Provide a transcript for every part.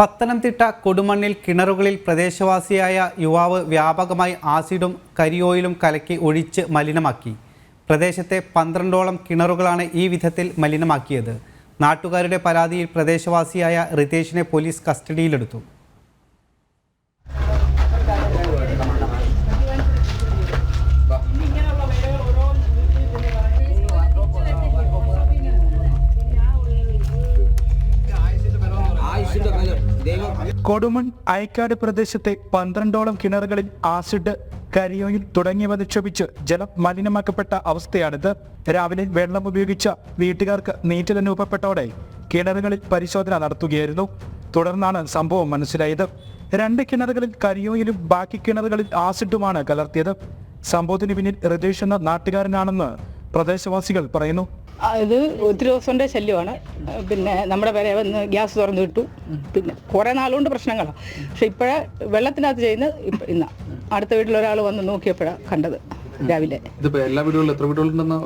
പത്തനംതിട്ട കൊടുമണ്ണിൽ കിണറുകളിൽ പ്രദേശവാസിയായ യുവാവ് വ്യാപകമായി ആസിഡും കരിയോയിലും കലക്കി ഒഴിച്ച് മലിനമാക്കി. പ്രദേശത്തെ പന്ത്രണ്ടോളം കിണറുകളാണ് ഈ വിധത്തിൽ മലിനമാക്കിയത്. നാട്ടുകാരുടെ പരാതിയിൽ പ്രദേശവാസിയായ റിതേഷിനെ പോലീസ് കസ്റ്റഡിയിലെടുത്തു. കൊടുമൺ അയക്കാട് പ്രദേശത്തെ പന്ത്രണ്ടോളം കിണറുകളിൽ ആസിഡ് കരിയോയിൽ തുടങ്ങിയവ നിക്ഷേപിച്ച് ജലം മലിനമാക്കപ്പെട്ട അവസ്ഥയാണിത്. രാവിലെ വെള്ളം ഉപയോഗിച്ച വീട്ടുകാർക്ക് നീറ്റൽ അനുഭവപ്പെട്ടോടെ കിണറുകളിൽ പരിശോധന നടത്തുകയായിരുന്നു. തുടർന്നാണ് സംഭവം മനസ്സിലായത്. രണ്ട് കിണറുകളിൽ കരിയോയിലും ബാക്കി കിണറുകളിൽ ആസിഡുമാണ് കലർത്തിയത്. സംഭവത്തിന് പിന്നിൽ റിതേഷ് എന്ന നാട്ടുകാരനാണെന്ന് പ്രദേശവാസികൾ പറയുന്നു. ഇത് ഒത്തിരി ദിവസത്തെ ശല്യമാണ്. പിന്നെ നമ്മുടെ പേരെ വന്ന് ഗ്യാസ് തുറന്നു കിട്ടു പിന്നെ കുറേ നാളുകൊണ്ട് പ്രശ്നങ്ങളാണ് പക്ഷെ ഇപ്പോഴേ വെള്ളത്തിനകത്ത് ചെയ്യുന്നത് ഇപ്പം ഇന്ന അടുത്ത വീട്ടിൽ ഒരാൾ വന്ന് നോക്കിയപ്പോഴാണ് കണ്ടത് രാവിലെ. എല്ലാ വീടുകളിലും എത്ര വീടുകളുണ്ടെന്ന്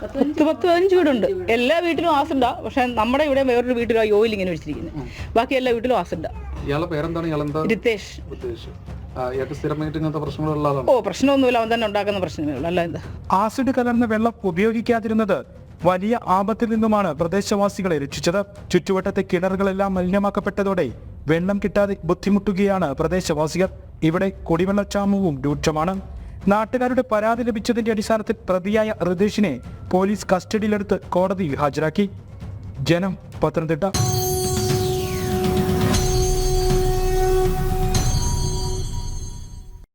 പത്ത് പത്ത് പതിനഞ്ച് വീടുണ്ട്. എല്ലാ വീട്ടിലും ആസുണ്ടാ. പക്ഷെ നമ്മുടെ ഇവിടെ വേറൊരു വീട്ടിലും ഓയിൽ ഇങ്ങനെ വെച്ചിരിക്കുന്നത് ബാക്കി എല്ലാ വീട്ടിലും ആസുണ്ടാ. ഇയാളെ പേരെന്താണ്? ഇയാളെന്താ? ആ, ഇയാൾക്ക് സ്ഥിരമായിട്ട് ഇങ്ങനത്തെ പ്രശ്നങ്ങളുള്ള ആളാണ്? ഓ പ്രശ്നമൊന്നുമില്ല. അവൻ തന്നെ ഉണ്ടാക്കുന്ന പ്രശ്നമേ ഉള്ളൂ അല്ല എന്താ? ആസിഡ് കലർന്ന വെള്ളം ഉപയോഗിക്കാതിരുന്നത് വലിയ ആപത്തിൽ നിന്നുമാണ് പ്രദേശവാസികളെ രക്ഷിച്ചത്. ചുറ്റുവട്ടത്തെ കിണറുകളെല്ലാം മലിനമാക്കപ്പെട്ടതോടെ വെള്ളം കിട്ടാതെ ബുദ്ധിമുട്ടുകയാണ് പ്രദേശവാസികൾ. ഇവിടെ കുടിവെള്ളക്ഷാമവും രൂക്ഷമാണ്. നാട്ടുകാരുടെ പരാതി ലഭിച്ചതിന്റെ അടിസ്ഥാനത്തിൽ പ്രതിയായ റിതീഷിനെ പോലീസ് കസ്റ്റഡിയിലെടുത്ത് കോടതിയിൽ ഹാജരാക്കി. ജനം പത്തനംതിട്ട.